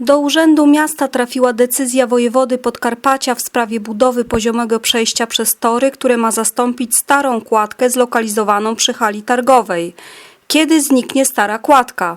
Do Urzędu Miasta trafiła decyzja wojewody Podkarpacia w sprawie budowy poziomego przejścia przez tory, które ma zastąpić starą kładkę zlokalizowaną przy hali targowej. Kiedy zniknie stara kładka?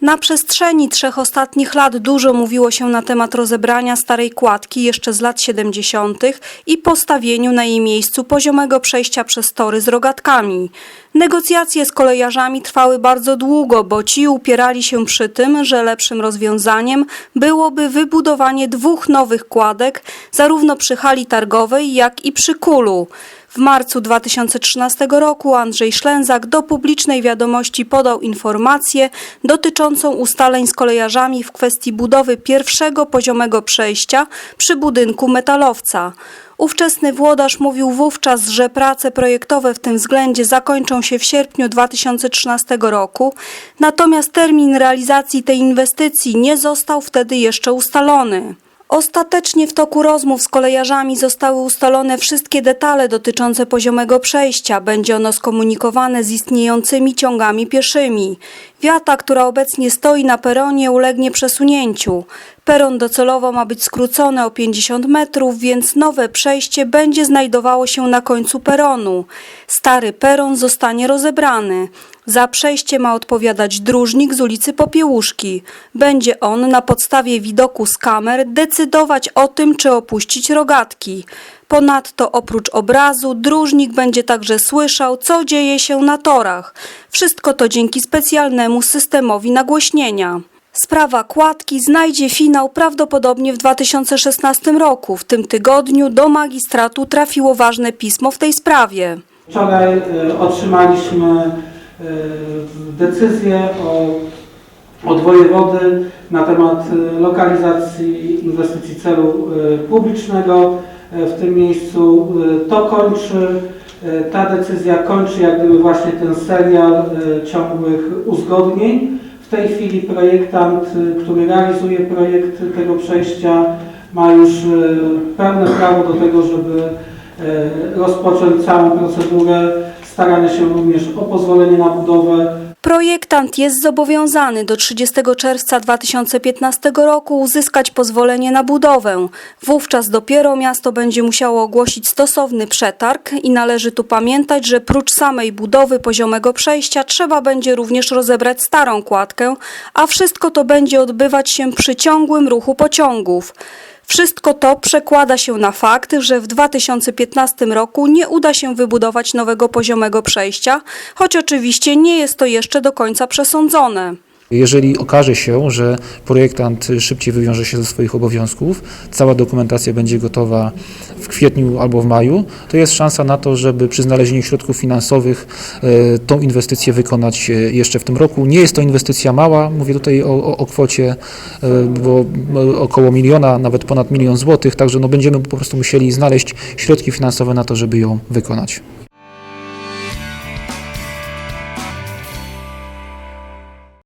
Na przestrzeni trzech ostatnich lat dużo mówiło się na temat rozebrania starej kładki jeszcze z lat 70. i postawieniu na jej miejscu poziomego przejścia przez tory z rogatkami. Negocjacje z kolejarzami trwały bardzo długo, bo ci upierali się przy tym, że lepszym rozwiązaniem byłoby wybudowanie dwóch nowych kładek, zarówno przy hali targowej, jak i przy kulu. W marcu 2013 roku Andrzej Szlęzak do publicznej wiadomości podał informację dotyczącą ustaleń z kolejarzami w kwestii budowy pierwszego poziomego przejścia przy budynku metalowca. Ówczesny włodarz mówił wówczas, że prace projektowe w tym względzie zakończą się w sierpniu 2013 roku, natomiast termin realizacji tej inwestycji nie został wtedy jeszcze ustalony. Ostatecznie w toku rozmów z kolejarzami zostały ustalone wszystkie detale dotyczące poziomego przejścia. Będzie ono skomunikowane z istniejącymi ciągami pieszymi. Wiata, która obecnie stoi na peronie, ulegnie przesunięciu. Peron docelowo ma być skrócony o 50 metrów, więc nowe przejście będzie znajdowało się na końcu peronu. Stary peron zostanie rozebrany. Za przejście ma odpowiadać dróżnik z ulicy Popiełuszki. Będzie on na podstawie widoku z kamer decydować o tym, czy opuścić rogatki. Ponadto oprócz obrazu dróżnik będzie także słyszał, co dzieje się na torach. Wszystko to dzięki specjalnemu systemowi nagłośnienia. Sprawa kładki znajdzie finał prawdopodobnie w 2016 roku. W tym tygodniu do magistratu trafiło ważne pismo w tej sprawie. Wczoraj e, otrzymaliśmy e, decyzję o, od wojewody na temat e, lokalizacji inwestycji celu publicznego w tym miejscu. To kończy, ta decyzja kończy jak gdyby właśnie ten serial e, ciągłych uzgodnień. W tej chwili projektant, e, który realizuje projekt tego przejścia ma już e, pełne prawo do tego, żeby e, rozpocząć całą procedurę starania się również o pozwolenie na budowę. Projektant jest zobowiązany do 30 czerwca 2015 roku uzyskać pozwolenie na budowę. Wówczas dopiero miasto będzie musiało ogłosić stosowny przetarg i należy tu pamiętać, że prócz samej budowy poziomego przejścia trzeba będzie również rozebrać starą kładkę, a wszystko to będzie odbywać się przy ciągłym ruchu pociągów. Wszystko to przekłada się na fakt, że w 2015 roku nie uda się wybudować nowego poziomego przejścia, choć oczywiście nie jest to jeszcze do końca przesądzone. Jeżeli okaże się, że projektant szybciej wywiąże się ze swoich obowiązków, cała dokumentacja będzie gotowa w kwietniu albo w maju, to jest szansa na to, żeby przy znalezieniu środków finansowych e, tą inwestycję wykonać e, jeszcze w tym roku. Nie jest to inwestycja mała, mówię tutaj o, o, o kwocie e, bo około miliona, nawet ponad milion złotych, także no będziemy po prostu musieli znaleźć środki finansowe na to, żeby ją wykonać.